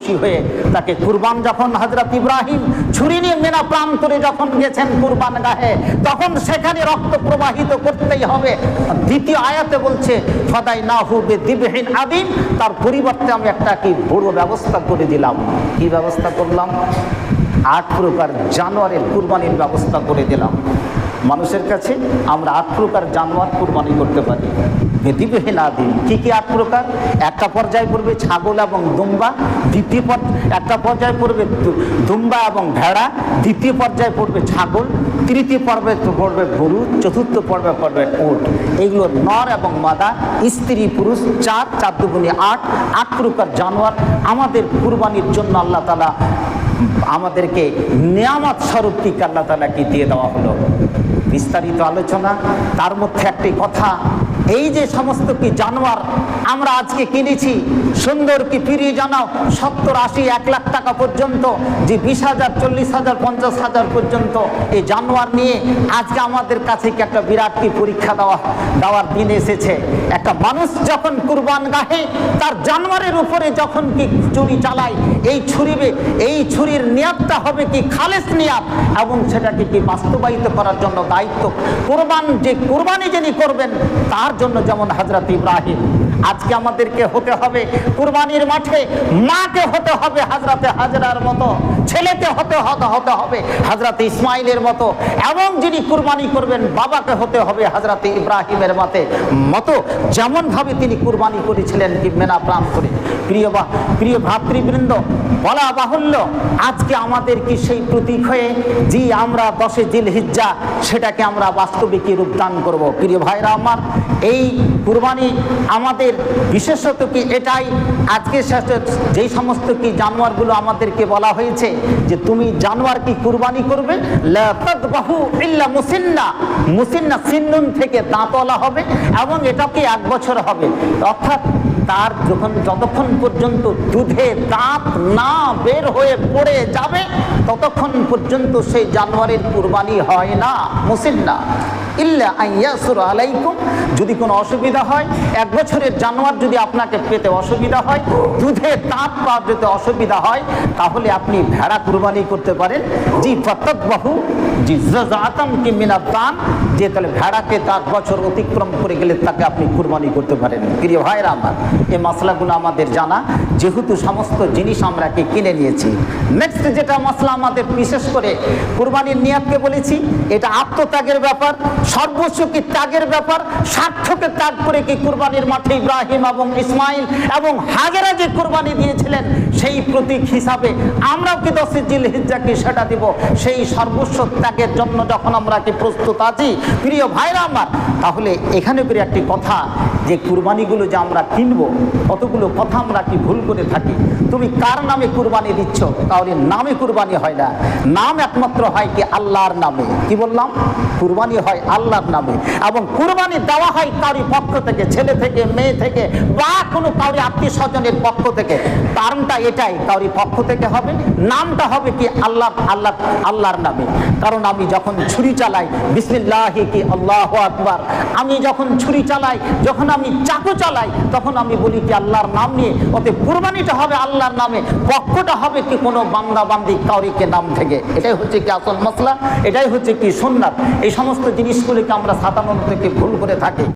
হয়ে তাকে কুরবান যখন হজরত ইব্রাহিম ছুরি নিয়ে মেনা প্রান্তরে যখন গেছেন কুরবান গাহে, তখন সেখানে রক্ত প্রবাহিত করতেই হবে। দ্বিতীয় আয়াতে বলছে ফদাই না হুবে দিবহীন আদিম তার পরিবর্তে আমি একটা কি বড় ব্যবস্থা করে দিলাম। কি ব্যবস্থা করলাম? আট প্রকার জানোয়ারের কুরবানির ব্যবস্থা করে দিলাম। মানুষের কাছে আমরা আট প্রকার জানোয়ার কুরবানি করতে পারি। দিবহীন আদিম কি কি আট প্রকার? একটা পর্যায়ে পড়বে ছাগল এবং দুম্বা, দ্বিতীয় একটা পর্যায়ে পড়বে দুম্বা এবং ভেড়া, দ্বিতীয় পর্যায়ে পড়বে ছাগল, তৃতীয় পর্বে পড়বে গরু, চতুর্থ পর্বে পড়বে উট। এগুলো নর এবং মাদা, স্ত্রী, পুরুষ, চার চার দুগুণী আট প্রকার জানোয়ার আমাদের কুরবানির জন্য আল্লাহ তালা আমাদেরকে নিয়ামত স্বরূপ টিকা আল্লাহ তালাকে দিয়ে দেওয়া হলো? বিস্তারিত আলোচনা। তার মধ্যে একটি কথা, এই যে সমস্ত কি জানোয়ার আমরা আজকে কিনেছি, সুন্দর কি ফিরিয়ে জানাও? সত্তর আশি, এক লাখ টাকা পর্যন্ত, যে বিশ হাজার, চল্লিশ হাজার, পঞ্চাশ হাজার পর্যন্ত এই জানোয়ার নিয়ে আজকে আমাদের কাছে কি একটা বিরাট কি পরীক্ষা দেওয়া, দেওয়ার দিন এসেছে। একটা মানুষ যখন কুরবান গাহে, তার জানোয়ারের উপরে যখন কি চুরি চালায়, এই ছুরিবে, এই ছুরির নিয়াতটা হবে কি? খালেস নিয়াত এবং সেটাকে কি বাস্তবায়িত করার জন্য দায়িত্ব? কোরবান যে কোরবানি যিনি করবেন, তার জন্য যেমন হজরত ইব্রাহিম। আজকে আমাদেরকে হতে হবে কুরবানির মাঠে। মাকে হতে হবে হাজরাতে হাজরার মতো। ছেলেকে হতে হতে হতে হবে হাজরাতে ইসমাইলের মতো। এবং যিনি কুরবানি করবেন, বাবাকে হতে হবে হাজরাতে ইব্রাহিমের মতে মতো। যেমনভাবে তিনি কুরবানি করেছিলেন কি মেনা প্রাণ করে। প্রিয় বা, প্রিয় ভাতৃবৃন্দ বলা বাহুল্য, আজকে আমাদের কি সেই প্রতীক হয়ে, জি আমরা দশে জিল হিজ্জা সেটাকে আমরা বাস্তবিক রূপদান করব। প্রিয় ভাইরা আমার, এই কুরবানি আমাদের বিশেষত কি এটাই? আজকে যেই সমস্ত কি জানোয়ারগুলো আমাদেরকে বলা হয়েছে, যে তুমি জানোয়ার কি কুরবানি করবে? তাদবাহু ইল্লা মুসিন্না মুসিন্না সিন্নুন থেকে দাঁতওয়ালা হবে এবং এটা কি এক বছর হবে। অর্থাৎ তার যখন যতক্ষণ পর্যন্ত দুধে দাঁত না বের হয়ে পড়ে যাবে, ততক্ষণ পর্যন্ত সেই জানোয়ারের কুরবানি হয় না মুসিন্না ইল্লা আইয়াসুর আলাইকুম। যদি কোনো অসুবিধা হয়, এক বছরের জানোয়ার যদি আপনাকে পেতে অসুবিধা হয়, দুধে দাঁত পাওয়া যেতে অসুবিধা হয়, তাহলে আপনি ভেড়া কুরবানি করতে পারেন। জি বাহু জি জাতাম কি মিনাত দান যে তাহলে ভেড়াকে তার বছর অতিক্রম করে গেলে তাকে আপনি কুরবানি করতে পারেন। প্রিয় ভাইরা আমার, এই মশলাগুলো আমাদের জানা। যেহেতু সমস্ত জিনিস আমরা কি কিনে নিয়েছি। নেক্সট যেটা মশলা আমাদের বিশেষ করে কুরবানির নিয়াতকে বলেছি, এটা আত্মত্যাগের ব্যাপার। সর্বস্ব কি ত্যাগের ব্যাপার? স্বার্থকে ত্যাগ করে কি কুরবানির মাঠে ইব্রাহিম এবং ইসমাইল এবং হাজারা যে কুরবানি দিয়েছিলেন, সেই প্রতীক হিসাবে আমরাও কি দশে জিল হিজ্জাকে সেটা দিব? সেই সর্বস্ব ত্যাগের জন্য যখন আমরা কি প্রস্তুত আছি, প্রিয় ভাইরা আমার, তাহলে এখানে করে একটি কথা, যে কুরবানিগুলো যে আমরা কিনবো, কতগুলো কথা আমরা কি ভুল করে থাকি? তুমি কার নামে কুরবানি দিচ্ছ? তাহলে নামে কুরবানি হয় না। নাম একমাত্র হয় কি আল্লাহর নামে। কি বললাম? কুরবানি হয় আল্লাহর নামে। এবং কুরবানি দেওয়া হয় কারি পক্ষ থেকে, ছেলে থেকে, মেয়ে থেকে, বা কোনো কাউরি আত্মীয় স্বজনের পক্ষ থেকে। কারণটা এটাই কাউরি পক্ষ থেকে হবে নামটা হবে কি আল্লাহ আল্লাহ, আল্লাহর নামে। কারণ আমি যখন ছুরি চালাই, বিসমিল্লাহি কি আল্লাহ আকবার, আমি যখন ছুরি চালাই, যখন আমি চাকু চালাই, তখন আমি বলি কি আল্লাহর নাম নিয়ে ওতে কুরবানিটা হবে আল্লাহর নামে, পক্ষটা হবে কি কোনো বান্দা বান্দি কাউরিকে নাম থেকে। এটাই হচ্ছে কি আসল মশলা এটাই হচ্ছে কি সুন্নাত। এই সমস্ত জিনিসগুলিকে আমরা সাধারণ থেকে ভুল করে থাকি।